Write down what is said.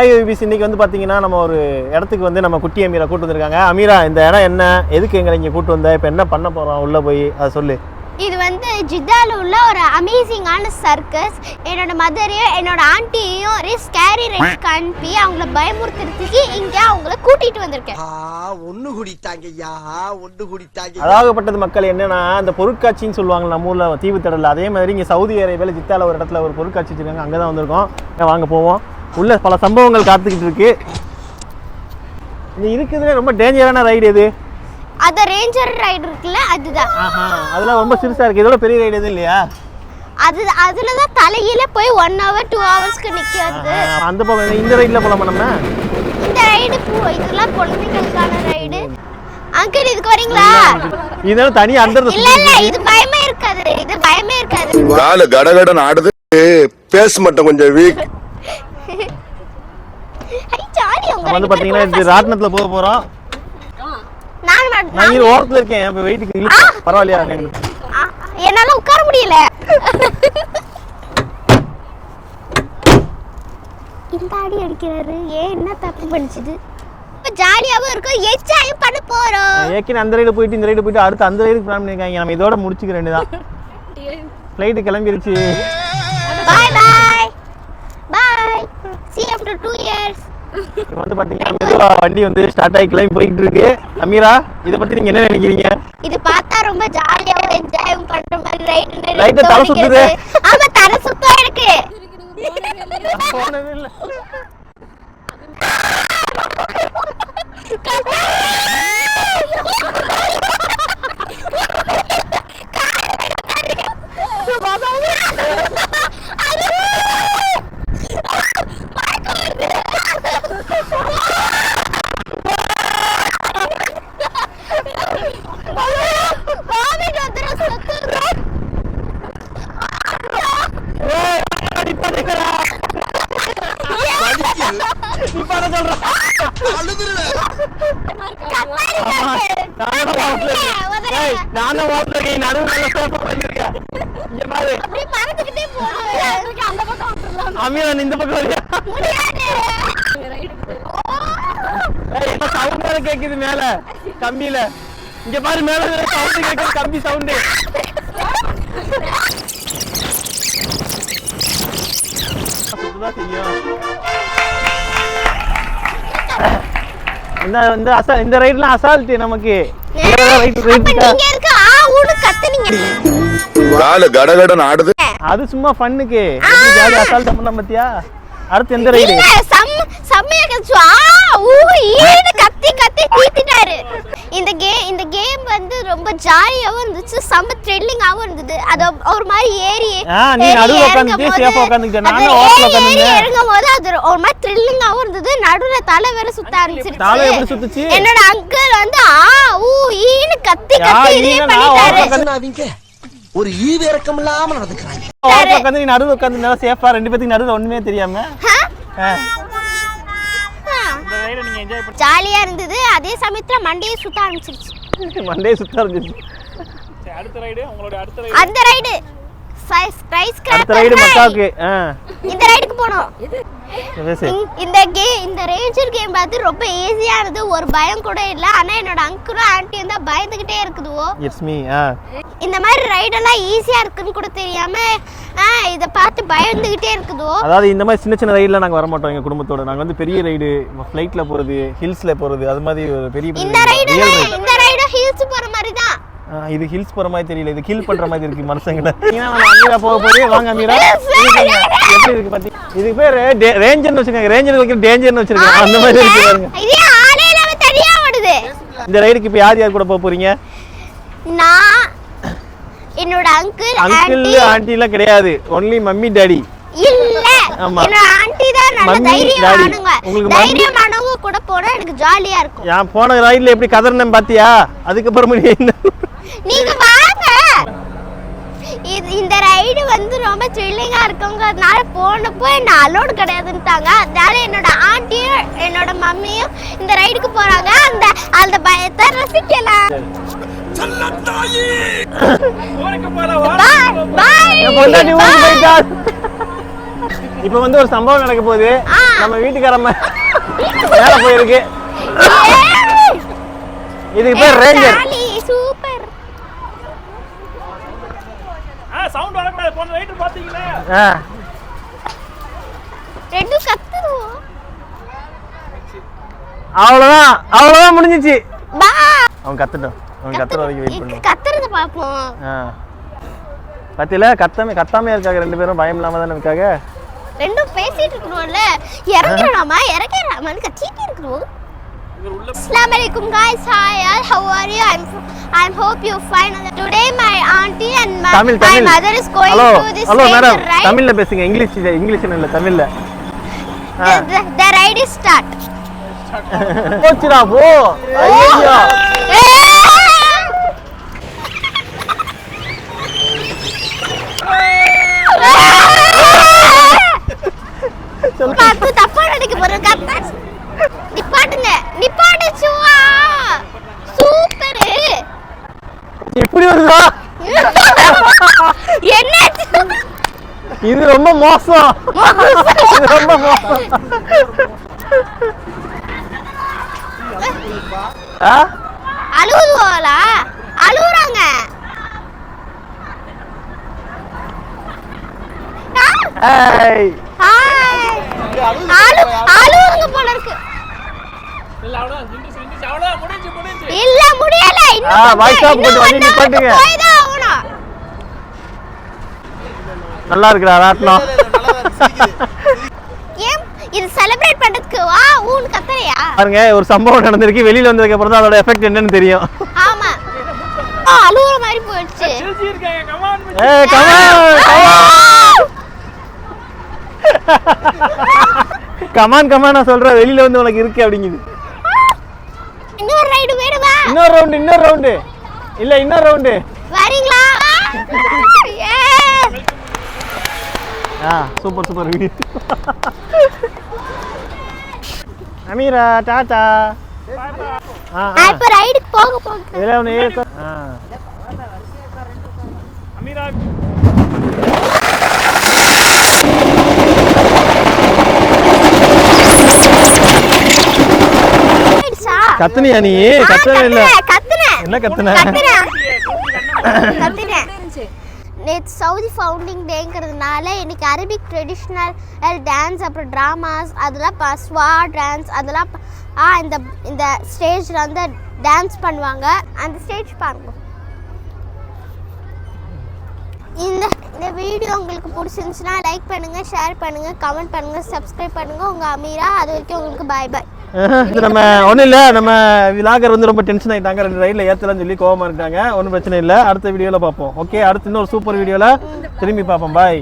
IBC இன்னைக்கு வந்து பார்த்தீங்கன்னா நம்ம ஒரு இடத்துக்கு வந்து நம்ம குட்டி அமீரா கூட்டு வந்திருக்காங்க. அமீரா இந்த இடம் என்ன? எதுக்கு எங்களை இங்கே கூட்டு வந்த? இப்போ என்ன பண்ண போகிறோம் உள்ளே போய் அதை சொல்லு. இது வந்து ஜித்தால உள்ள ஒரு அமேசிங்கான சர்க்கஸ் என்னோட மதரையும் என்னோட ஆண்டியையும் ஒரே ஸ்கேரி ரைட்ஸ்க்கு அனுப்பி அவங்கள பயமுறுத்துறதுக்கு இங்கே அவங்கள கூட்டிட்டு வந்திருக்கேன். ஒண்ணு குடித்தாங்கய்யா ஒண்ணு குடித்தாங்க அதாகப்பட்டது மக்கள் என்னன்னா இந்த பொருட்காட்சின்னு சொல்லுவாங்க நம்ம ஊரில் தீவுத்தடல அதே மாதிரி இங்கே சவுதி அரேபியாவில் ஜித்தால ஒரு இடத்துல ஒரு பொருட்காட்சி வச்சிருக்காங்க. அங்கே தான் வந்திருக்கோம். வாங்க போவோம். உள்ள பல சம்பவங்கள் காத்துக்கிட்டு இருக்கு. இங்க இருக்குதுல ரொம்ப டேஞ்சரான ரைடு எது அந்த ரேஞ்சர் ரைடு இருக்குல்ல அதுதான். ஆஹா அதெல்லாம் ரொம்ப சிறுசா இருக்கு. இதோட பெரிய ரைடு எதுவும் இல்லையா? அது அதுல தான் தலையில போய் ஒன் ஹவர் டூ ஹவர்ஸ்க்கு நிக்கிறது அந்த பக்கம் இந்த ரைட்ல போலாமா நம்ம? இந்த ரைடு இதெல்லாம் குழந்தைகளுக்கான ரைடு அங்கிள் இதுக்கு வரீங்களா? இதெல்லாம் தனி அந்த இல்ல இல்ல இது பயமே இருக்காது. இது பயமே இருக்காது. காலு கடகடன் ஆடுது பேச மட்டும் கொஞ்சம் வீக் நம்ம வந்து பேருக்கும் இது ராட்டினத்துல போக போறோம். நான் இங்க ஓரத்துல இருக்கேன். இப்ப வெயிட்டுக்கு இல்லை பரவாயில்லையா? என்னால உட்கார முடியல. இந்த அடி அடிக்கிறாரு. ஏன் என்ன தப்பு பண்ணிச்சுது? ஜாலியாவும் இருக்கும். என்ஜாயும் பண்ண போறோம். ஏற்கனவே அந்த ரைடு போயிட்டு இந்த ரைடு போயிட்டு அடுத்து அந்த ரைடுக்கு பிளான் பண்ணிருக்காங்க. நம்ம இதோட முடிச்சுக்க வேண்டியதான் ஃப்ளைட்டு கிளம்பிருச்சு. பை பை இப்போ வந்து பாத்தீங்கன்னா மெதுவா வண்டி வந்து ஸ்டார்ட் ஆகி கிளம்பி போயிட்டு இருக்கு அமீரா இதை பத்தி நீங்க என்ன நினைக்கிறீங்க? இது பார்த்தா ரொம்ப ஜாலியாவும் என்ஜாயும் பண்ற மாதிரி ரைட் Right, தலை சுத்துது. ஆமா தலை சுத்தம் இருக்கு. போனது இல்ல வாமிட் வந்துரும் சுத்துது நிப்பாத சொல்றேன் நானும் ஓட்டுல இருக்கேன். ஏய், நானும் இருக்கேன் நடுவுல நல்ல சேஃபா பண்ணிருக்கேன் இங்க பாரு. நீ இந்த பக்கம் வரியா? ஏய், என்ன சவுண்ட் வேற கேக்குது மேல? கம்பியில. இங்க பாரு மேல சவுண்ட் கேக்குது. கம்பி சவுண்ட் இந்த இந்த அசா இந்த ரைட்லாம் அசால்ட் நமக்கு. காலு கடகடன் ஆடுது. அது சும்மா ஃபன்னுக்கு ஜாலி அசால்ட் பண்ண பத்தியா? அடுத்து எந்த ரைடு இல்ல சம் செம்மையா ஊ கத்தி கத்தி தீத்திட்டாரு. இந்த கே இந்த கேம் வந்து ரொம்ப ஜாலியாவும் இருந்துச்சு செம்ம த்ரில்லிங்காவும் இருந்தது. அது ஒரு மாதிரி ஏறி இறங்கும் போது-. அது ஒரு மாதிரி த்ரில்லிங்காவும் இருந்தது. நடுவுல தலை வேற சுத்த ஆரம்பிச்சிருச்சு. தலை எப்படி சுத்துச்சு? என்னோட அங்கிள் வந்து ஆ ஊ ஈனு கத்தி கத்தி இதே பண்ணிட்டாரு. ஒரு ஈவு இறக்கம் இல்லாம நடந்துக்கிறாங்க உட்காந்து நீ நடுவுல உட்காந்து சேஃபா ரெண்டு பேத்துக்கு நடுவுல ஒண்ணுமே தெரியாம? என்ஜாய் ஜாலியா இருந்தது. அதே சமயத்துல மண்டையை சுத்த ஆரம்பிச்சிருச்சு. பண்ணி மண்டே சுத்த இருந்துச்சு அந்த ரைடு அடுத்த ரைடு மக்காவுக்கு. இந்த ரைடுக்கு போனோம். இந்த- இந்த கே இந்த ரேஞ்சர் கேம் பார்த்து ரொம்ப ஈஸியா இருந்தது ஒரு பயம் கூட இல்ல. ஆனா என்னோட அங்கிளும் ஆன்ட்டியும் தான் பயந்துகிட்டே இருக்குதுவோ. இட்ஸ் மீ இந்த மாதிரி ரைடெல்லாம் ஈஸியா இருக்குன்னு கூட தெரியாம இத பார்த்து பயந்துகிட்டே இருக்குதோ அதாவது இந்த மாதிரி சின்ன சின்ன ரைடில் நாங்கள் வர மாட்டோம் எங்கள் குடும்பத்தோட. நாங்கள் வந்து பெரிய ரைடு ஃப்ளைட்டில் போகிறது ஹில்ஸில் போகிறது அது மாதிரி ஒரு பெரிய பெரிய இந்த ரைடு இந்த ரைடு ஹில்ஸ் போற இது ஹில்ஸ் போகிற மாதிரி தெரியல. இது கில் பண்ணுற மாதிரி இருக்கு மனுஷங்கிட்ட ஏன்னா நம்ம அமீரா போக போய் வாங்க அமீரா எப்படி இருக்கு? பாத்தி? இதுக்கு பேர் ரேஞ்சர்னு வச்சுக்கோங்க ரேஞ்சர் வைக்கிற டேஞ்சர்னு வச்சிருக்காங்க. அந்த மாதிரி இருக்கு பாருங்க. இந்த ரைடுக்கு இப்போ யார் யார் கூட போக போறீங்க? நான் என்னோட அங்கிள் அங்கிள் ஆன்ட்டி ஆண்டிலாம் கிடையாது. ஒன்லி மம்மி டாடி இல்ல ஆமா. ஆன்ட்டி தான் நல்ல. தைரியமானவங்க உங்களுக்கு தைரியமானவங்க கூட போனா எனக்கு ஜாலியா இருக்கும். நான் போன ரைடில் எப்படி கதறினேன் பாத்தியா? அதுக்கப்புறம் நீ என்ன? நீங்க வாங்க. இது இந்த ரைடு வந்து ரொம்ப த்ரில்லிங்கா இருக்குங்கிறதுனால போனப்போ என்ன அலோடு கிடையாதுன்ட்டாங்க. அதனால என்னோட ஆண்டியும் என்னோட மம்மியும் இந்த ரைடுக்கு போறாங்க. அந்த அந்த பயத்தை ரசிக்கலாம். இப்போ வந்து ஒரு சம்பவம் நடக்க போகுது. நம்ம வீட்டுக்காரம்ம மேலே போயிருக்கு. இதுக்கு பேர் ரேஞ்சர் சூப்பர் சவுண்ட் வரக்கூடாது போன ரைட்டு ரெண்டும் கத்துருவோம் அவ்வளோதான் அவ்வளோதான் முடிஞ்சிச்சு. பா. அவன் கத்துட்டோம் அவன் கத்துற வரைக்கும் வெயிட் பண்ணுவோம் கத்துறத பாப்போம் ஆ. பத்தியில? கத்தாம கத்தாமையா இருக்காங்க ரெண்டு பேரும். பயம் இல்லாம தானே இருக்காங்க? ரெண்டும் பேசிட்டு இருக்கணும்ல. இறங்கிடலாமா? இறங்கிடலாமான்னு கத்திட்டு இருக்கணும். Assalamu alaikum guys hi how are you I'm I hope you fine today my auntie and my, Tamil my Tamil mother is going hello to this hello madam ranger ride தமிழ்ல பேசுங்க இங்கிலீஷ் இங்கிலீஷ் இல்ல தமிழ்ல the, the, the ride is start போச்சுடா போ ஐயோ கத்து தப்பா நினைக்க போறேன் கத்த நிப்பாட்டுங்க நிப்பாட்டு சுவா சூப்பர் இப்படி வருதா என்ன இது ரொம்ப மோசம். இது ரொம்ப மோசம். ஆ? அழுவுதுவாளா அழுவுறாங்க அழுவுங்க போல இருக்கு. இல்ல முடியல. இன்னும் கொஞ்சம், வண்டி நிப்பாட்டுங்க. நல்லா இருக்குடா ராட்டினம் இது செலிப்ரேட் பண்றதுக்கு வா ஊன் கத்துறியா? பாருங்க ஒரு சம்பவம் நடந்திருக்கு. வெளியில வந்ததுக்கு அப்புறம் தான் அதோட எஃபெக்ட் என்னன்னு தெரியும். ஆமா. ஆ, அழுவுற மாதிரி போயிடுச்சு. இருக்காங்க. கமான் ஏய் கமான் கமான் கமான் நான் சொல்றேன். வெளியில வந்து உனக்கு இருக்கு அப்படிங்குது. இன்னொரு ரைடு வேணுமா? இன்னொரு ரவுண்டு இன்னொரு ரவுண்டு இல்ல இன்னொரு ரவுண்டு வரீங்களா. ஆ. Super super. அமீரா டாடா. ஆ இப்ப போக இதில் அமீரா? கத்துனியா நீ? இல்லை கத்துனேன், என்ன கத்துன? கத்துனேன். நேற்று சவுதி ஃபவுண்டிங் டேங்கிறதுனால இன்றைக்கி அரபிக் ட்ரெடிஷ்னல் டான்ஸ் அப்புறம் ட்ராமாஸ் அதெல்லாம் ப- ஸ்வா டான்ஸ் அதெல்லாம் ஆ இந்த இந்த ஸ்டேஜில் வந்து டான்ஸ் பண்ணுவாங்க. அந்த ஸ்டேஜ் பாருங்க. இந்த இந்த வீடியோ உங்களுக்கு பிடிச்சிருந்துச்சுன்னா லைக் பண்ணுங்கள் ஷேர் பண்ணுங்கள் கமெண்ட் பண்ணுங்கள் சப்ஸ்கிரைப் பண்ணுங்கள் உங்கள் அமீரா அது வரைக்கும் உங்களுக்கு பாய் பாய் இது நம்ம ஒன்றும் இல்லை நம்ம விலாகர் வந்து ரொம்ப டென்ஷன் ஆகிட்டாங்க ரெண்டு ரைடில் ஏற்றலன்னு சொல்லி கோவமாக இருக்காங்க. ஒன்றும் பிரச்சனை இல்லை. அடுத்த வீடியோவில் பார்ப்போம். ஓகே அடுத்து இன்னொரு சூப்பர் வீடியோவில் திரும்பி பார்ப்போம். பாய்